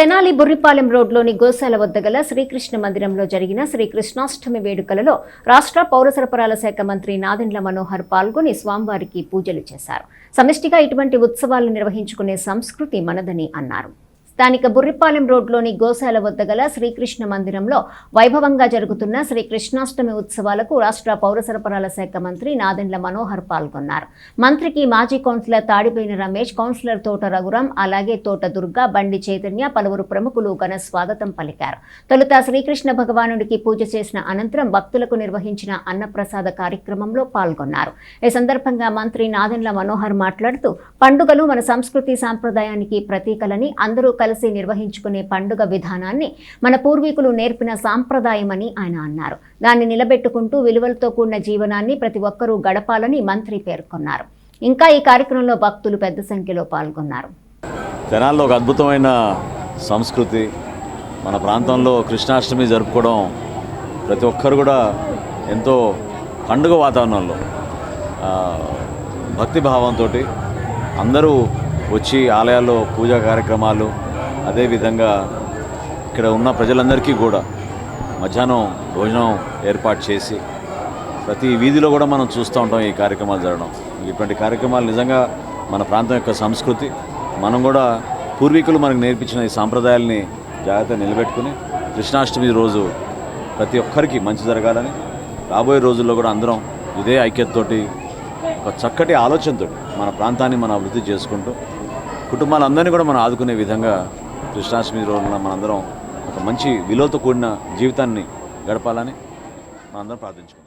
తెనాలి బుర్రిపాలెం రోడ్లోని గోశాల వద్ద గల శ్రీకృష్ణ మందిరంలో జరిగిన శ్రీకృష్ణాష్టమి వేడుకలలో రాష్ట్ర పౌర సరఫరాల శాఖ మంత్రి నాదెండ్ల మనోహర్ పాల్గొని స్వామివారికి పూజలు చేశారు. సమిష్టిగా ఇటువంటి ఉత్సవాలు నిర్వహించుకునే సంస్కృతి మనదని అన్నారు. స్థానిక బుర్రిపాలెం రోడ్లోని గోశాల వద్ద గల శ్రీకృష్ణ మందిరంలో వైభవంగా జరుగుతున్న శ్రీకృష్ణాష్టమి ఉత్సవాలకు రాష్ట్ర పౌర సరఫరాల శాఖ మంత్రి నాదెండ్ల మనోహర్ పాల్గొన్నారు. మంత్రికి మాజీ కౌన్సిలర్ తాడిపోయిన రమేష్ కౌన్సిలర్ తోట రఘురాం అలాగే తోట దుర్గా బండి చైతన్య పలువురు ప్రముఖులు ఘన స్వాగతం పలికారు. తొలుత శ్రీకృష్ణ భగవానుడికి పూజ చేసిన అనంతరం భక్తులకు నిర్వహించిన అన్నప్రసాద కార్యక్రమంలో పాల్గొన్నారు. ఈ సందర్భంగా మంత్రి నాదెండ్ల మనోహర్ మాట్లాడుతూ పండుగలు మన సంస్కృతి సాంప్రదాయానికి ప్రతీకలని అందరూ కలిసి నిర్వహించుకునే పండుగ విధానాన్ని మన పూర్వీకులు నేర్పిన సాంప్రదాయమని ఆయన అన్నారు. దాన్ని నిలబెట్టుకుంటూ విలువలతో కూడిన జీవనాన్ని ప్రతి ఒక్కరూ గడపాలని మంత్రి పేర్కొన్నారు. ఇంకా ఈ కార్యక్రమంలో భక్తులు పెద్ద సంఖ్యలో పాల్గొన్నారు. జనాల్లో ఒక అద్భుతమైన సంస్కృతి. మన ప్రాంతంలో కృష్ణాష్టమి జరుపుకోవడం ప్రతి ఒక్కరు కూడా ఎంతో పండుగ వాతావరణంలో భక్తిభావంతో భక్తి అందరూ వచ్చి ఆలయాల్లో పూజా కార్యక్రమాలు అదేవిధంగా ఇక్కడ ఉన్న ప్రజలందరికీ కూడా మధ్యాహ్నం భోజనం ఏర్పాటు చేసి ప్రతి వీధిలో కూడా మనం చూస్తూ ఉంటాం ఈ కార్యక్రమాలు జరగడం. ఇటువంటి కార్యక్రమాలు నిజంగా మన ప్రాంతం యొక్క సంస్కృతి మనం కూడా పూర్వీకులు మనకు నేర్పించిన ఈ సాంప్రదాయాల్ని జాగ్రత్తగా నిలబెట్టుకుని కృష్ణాష్టమి రోజు ప్రతి ఒక్కరికి మంచి జరగాలని రాబోయే రోజుల్లో కూడా అందరం ఇదే ఐక్యతతోటి ఒక చక్కటి ఆలోచనతో మన ప్రాంతాన్ని మనం అభివృద్ధి చేసుకుంటూ కుటుంబాలందరినీ కూడా మనం ఆదుకునే విధంగా కృష్ణాష్టమి రోజున మనందరం ఒక మంచి విలువతో కూడిన జీవితాన్ని గడపాలని మనందరం ప్రార్థించుకుందాం.